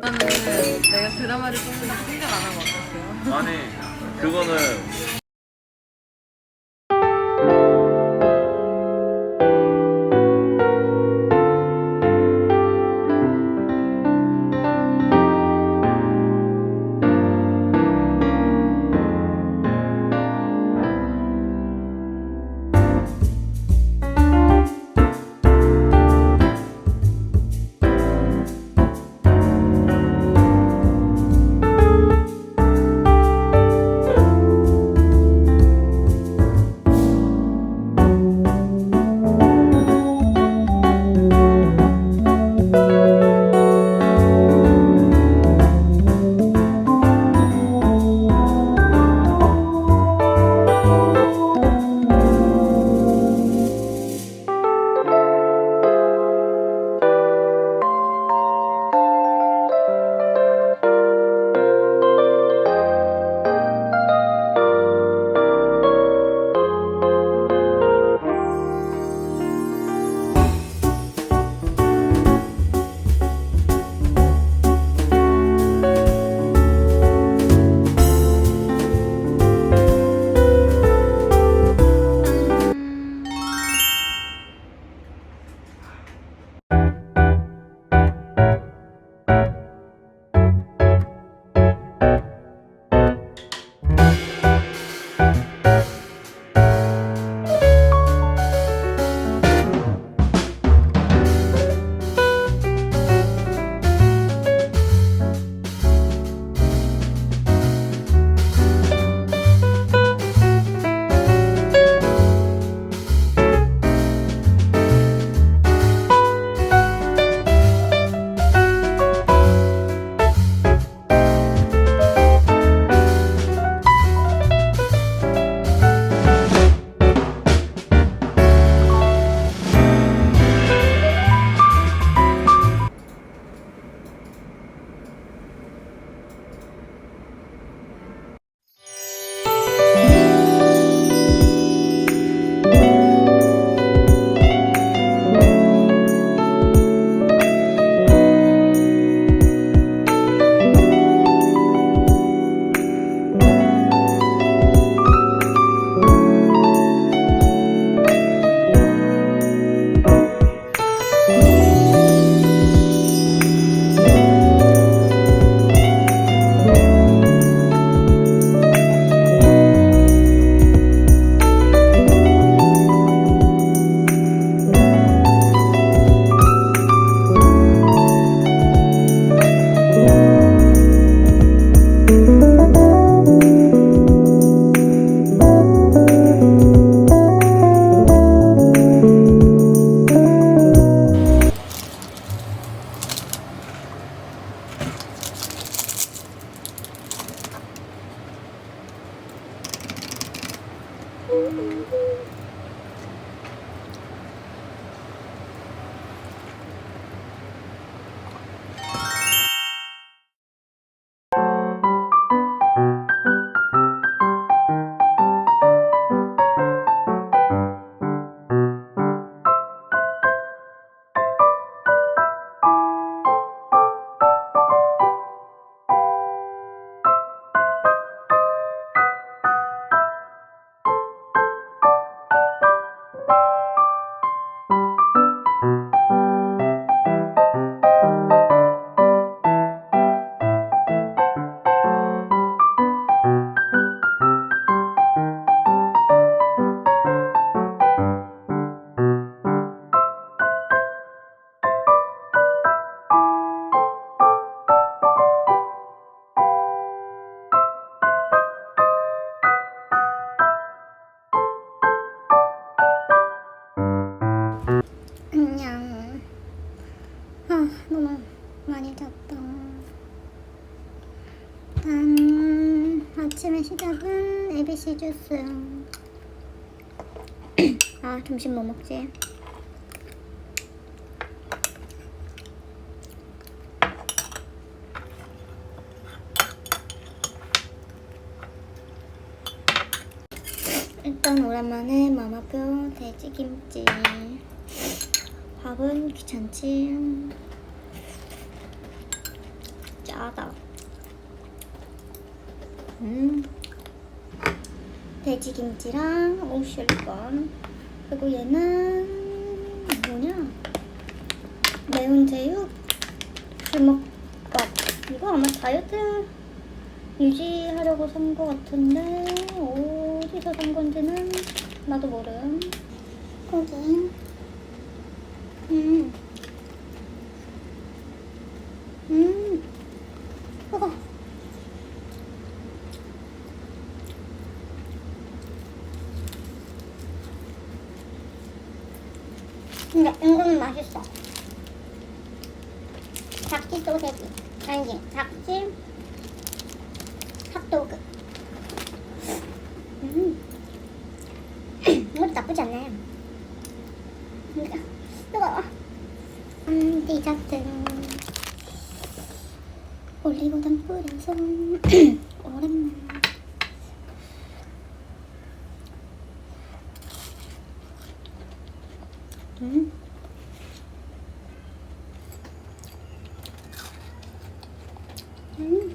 저는 내가 드라마를 보는지 생각 안 하고 어떡해요? 아니 그거는 맛있어요. 아, 점심 뭐 먹지? 일단 오랜만에 마마표 돼지김치 밥은 귀찮지 짜다 음 돼지김치랑 오실건. 그리고 얘는 뭐냐? 매운 제육, 주먹밥. 이거 아마 다이어트 유지하려고 산 거 같은데 어디서 산 건지는 나도 모름. 고기. 음. 음. 뜨거. 근데 이거는 맛있어. 닭지 소세지. 아니지, 닭지 핫도그. 음. 이것도 나쁘지 않네. 음, 뜨거워. 음, 디저트. 올리고당 뿌려서 오랜만. 음. 음.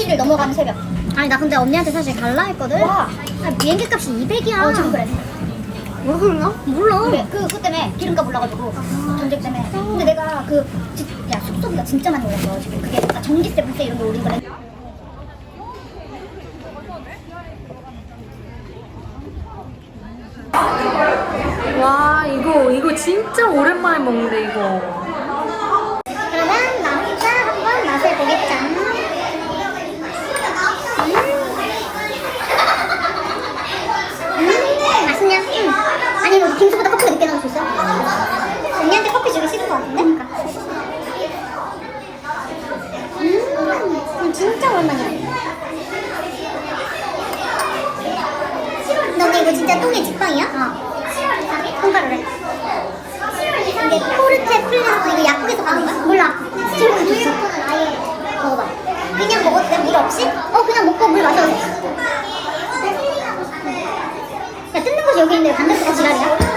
7월 7일 넘어가는 새벽. 아니 나 근데 언니한테 사실 갈라 했거든. 와. 비행기 값이 200이야. 어 지금 그래. 왜 그러나? 몰라. 그래 그, 그 때문에 기름값 올라가지고 전쟁 때문에. 근데 내가 그, 지, 야 숙소비가 진짜 많이 올랐어 지금. 그게 나 전기세, 물세 이런 거 올린 거래. 와 이거 이거 진짜 오랜만에 먹는데 이거. 그러면 나 혼자 한번 맛을 보겠자. 음. 음, 맛있냐? 응. 아니, 뭐, 빙수보다 커피가 늦게 나올 수 있어? 언니한테 커피 주기 싫은 것 같은데? 음, 음, 진짜 오랜만이야. 너네 이거 진짜 똥의 직방이야? 어. 통과를 해. 이게 포르테 플레스 이거 약국에서 파는 거야? 몰라. 친구가 줬어. 아예 먹어봐. 그냥 먹어도 돼? 물 없이? 어 그냥 먹고 물 마셔도 돼. 야 뜯는 곳이 여기 있는데 반대쪽가 지랄이야?